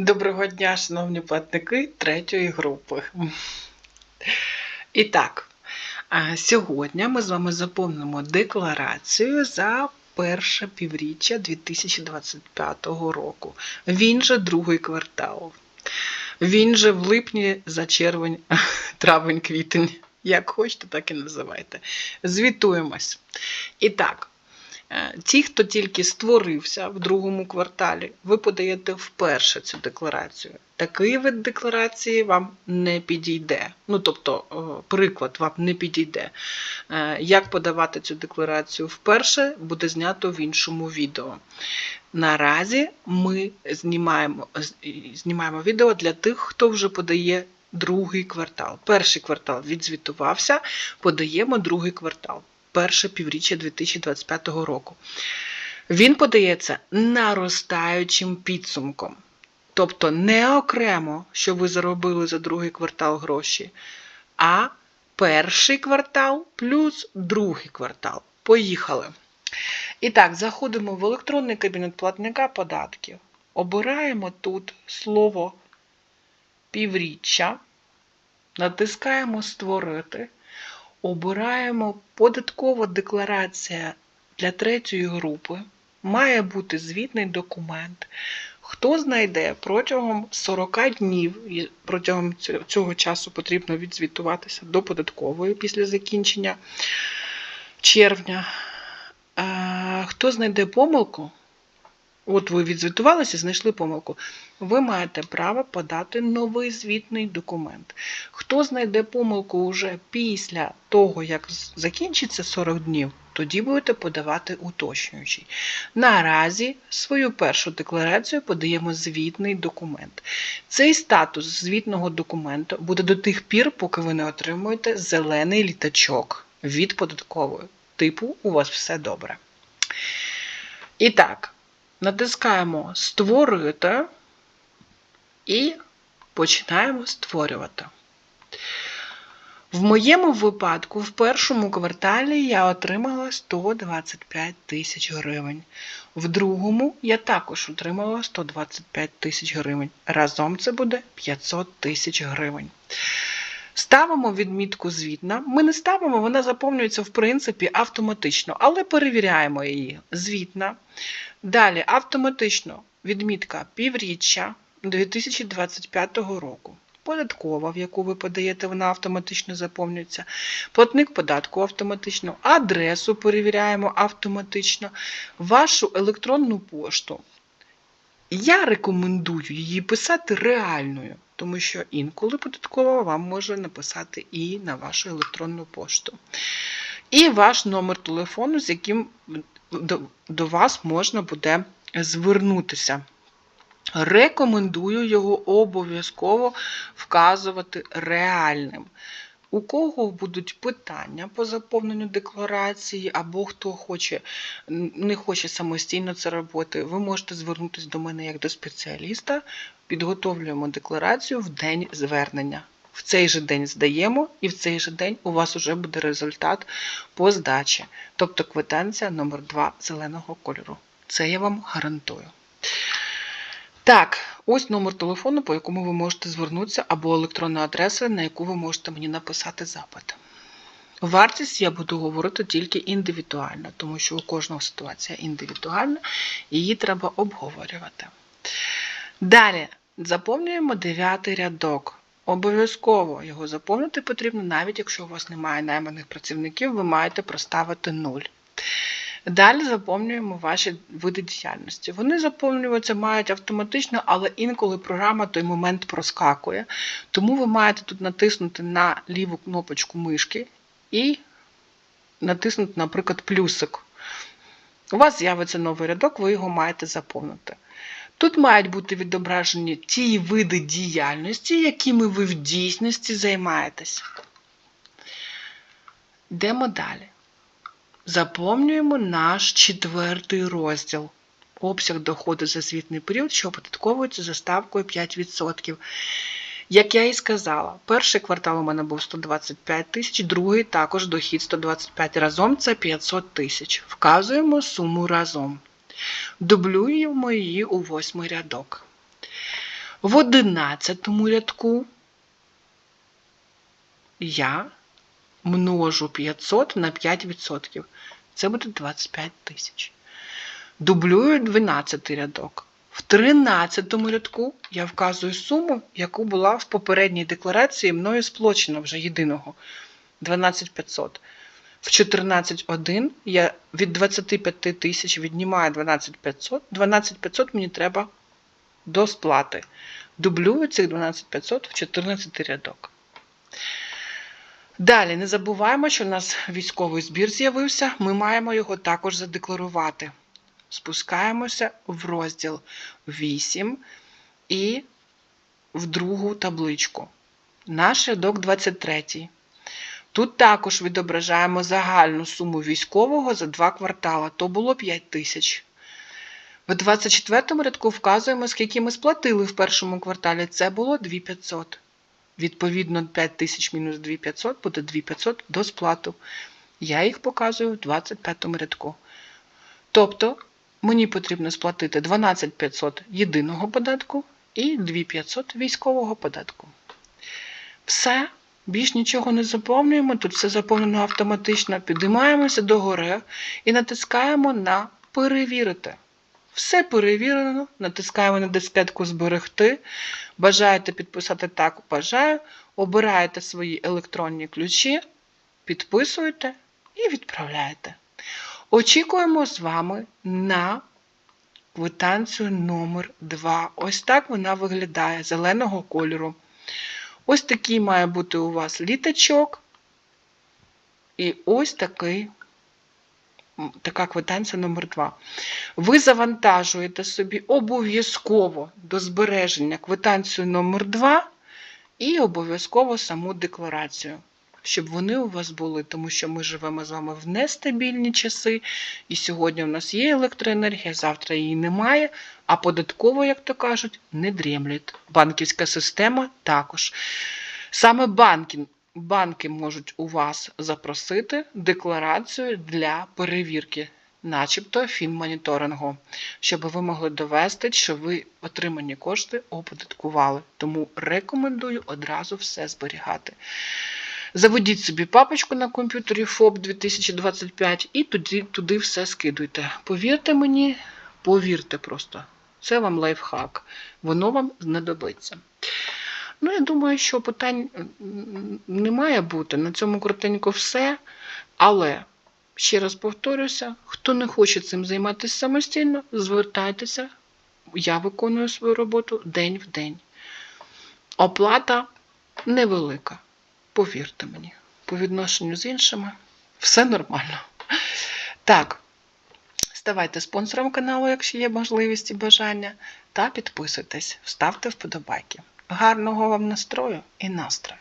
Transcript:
Доброго дня, шановні платники третьої групи. І так, сьогодні ми з вами заповнимо декларацію за перше півріччя 2025 року. Він же другий квартал. Він же в липні за червень, травень, квітень. Як хочете, так і називайте. Звітуємось. І так, Ті, хто тільки створився в другому кварталі, ви подаєте вперше цю декларацію. Такий вид декларації вам не підійде. Ну, тобто, е, приклад вам не підійде. Е, Як подавати цю декларацію вперше, буде знято в іншому відео. Наразі ми знімаємо, знімаємо відео для тих, хто вже подає другий квартал. Перший квартал відзвітувався, подаємо другий квартал перше півріччя 2025 року. Він подається наростаючим підсумком. Тобто не окремо, що ви заробили за другий квартал гроші, а перший квартал плюс другий квартал. Поїхали. І так, заходимо в електронний кабінет платника податків. Обираємо тут слово півріччя, натискаємо Створити. Обираємо податкова декларація для третьої групи. Має бути звітний документ. Хто знайде протягом 40 днів, і протягом цього часу потрібно відзвітуватися до податкової після закінчення червня. Хто знайде помилку, От ви відзвітувалися, знайшли помилку. Ви маєте право подати новий звітний документ. Хто знайде помилку вже після того, як закінчиться 40 днів, тоді будете подавати уточнюючий. Наразі свою першу декларацію подаємо звітний документ. Цей статус звітного документу буде до тих пір, поки ви не отримуєте зелений літачок від податкової. Типу, у вас все добре. І так натискаємо Створити і починаємо створювати. В моєму випадку, в першому кварталі я отримала 125 тисяч гривень. В другому я також отримала 125 тисяч гривень. Разом це буде 500 тисяч гривень. Ставимо відмітку звітна. Ми не ставимо, вона заповнюється в принципі автоматично, але перевіряємо її. Звітна. Далі автоматично відмітка півріччя 2025 року. Податкова, в яку ви подаєте, вона автоматично заповнюється. Платник податку автоматично, адресу перевіряємо автоматично, вашу електронну пошту. Я рекомендую її писати реальною, тому що інколи податкова вам може написати і на вашу електронну пошту. І ваш номер телефону, з яким до, вас можна буде звернутися. Рекомендую його обов'язково вказувати реальним. У кого будуть питання по заповненню декларації, або хто хоче, не хоче самостійно це робити, ви можете звернутися до мене як до спеціаліста, підготовлюємо декларацію в день звернення. В цей же день здаємо, і в цей же день у вас вже буде результат по здачі, тобто квитанція номер 2 зеленого кольору. Це я вам гарантую. Так, ось номер телефону, по якому ви можете звернутися, або електронна адреса, на яку ви можете мені написати запит. Вартість я буду говорити тільки індивідуально, тому що у кожного ситуація індивідуальна, її треба обговорювати. Далі заповнюємо дев'ятий рядок. Обов'язково його заповнити потрібно, навіть якщо у вас немає найманих працівників, ви маєте проставити 0. Далі заповнюємо ваші види діяльності. Вони заповнюватися мають автоматично, але інколи програма той момент проскакує. Тому ви маєте тут натиснути на ліву кнопочку мишки і натиснути, наприклад, плюсик. У вас з'явиться новий рядок, ви його маєте заповнити. Тут мають бути відображені ті види діяльності, якими ви в дійсності займаєтесь. Йдемо далі. Заповнюємо наш четвертий розділ. Обсяг доходу за звітний період, що оподатковується за ставкою 5%. Як я і сказала, перший квартал у мене був 125 тисяч, другий також дохід 125 разом це 500 тисяч. Вказуємо суму разом. Дублюємо її у восьмий рядок. В одинадцятому рядку я множу 500 на 5%. Це буде 25 тисяч. Дублюю 12 рядок. В 13 рядку я вказую суму, яку була в попередній декларації мною сплочена вже єдиного 12500. В 14.1 я від 25 тисяч віднімаю 12500. 12500 мені треба до сплати. Дублюю цих 12500 в 14 рядок. Далі не забуваємо, що у нас військовий збір з'явився. Ми маємо його також задекларувати. Спускаємося в розділ 8 і в другу табличку. Наш рядок 23. Тут також відображаємо загальну суму військового за два квартала. То було 5 тисяч. В 24 рядку вказуємо, скільки ми сплатили в першому кварталі. Це було 2500. Відповідно, 5 тисяч мінус 2500 буде 2500 до сплату. Я їх показую в 25 рядку. Тобто, мені потрібно сплатити 12500 єдиного податку і 2500 військового податку. Все, більш нічого не заповнюємо, тут все заповнено автоматично. Підіймаємося догори і натискаємо на перевірити. Все перевірено, натискаємо на дискетку Зберегти. Бажаєте підписати так, бажаю. Обираєте свої електронні ключі, підписуєте і відправляєте. Очікуємо з вами на квитанцію номер 2 Ось так вона виглядає зеленого кольору. Ось такий має бути у вас літачок. І ось такий, така квитанція номер 2 Ви завантажуєте собі обов'язково до збереження квитанцію номер 2 і обов'язково саму декларацію, щоб вони у вас були, тому що ми живемо з вами в нестабільні часи, і сьогодні у нас є електроенергія, завтра її немає, а податково, як то кажуть, не дрімлять. Банківська система також. Саме банки, банки можуть у вас запросити декларацію для перевірки, начебто фінмоніторингу, щоб ви могли довести, що ви отримані кошти оподаткували. Тому рекомендую одразу все зберігати. Заведіть собі папочку на комп'ютері FOB 2025 і туди, туди все скидуйте. Повірте мені, повірте просто. Це вам лайфхак. Воно вам знадобиться. Ну, я думаю, що питань не має бути. На цьому коротенько все. Але, ще раз повторюся, хто не хоче цим займатися самостійно, звертайтеся. Я виконую свою роботу день в день. Оплата невелика. Повірте мені, по відношенню з іншими все нормально. Так, ставайте спонсором каналу, якщо є можливість і бажання, та підписуйтесь, ставте вподобайки. Гарного вам настрою і настрою!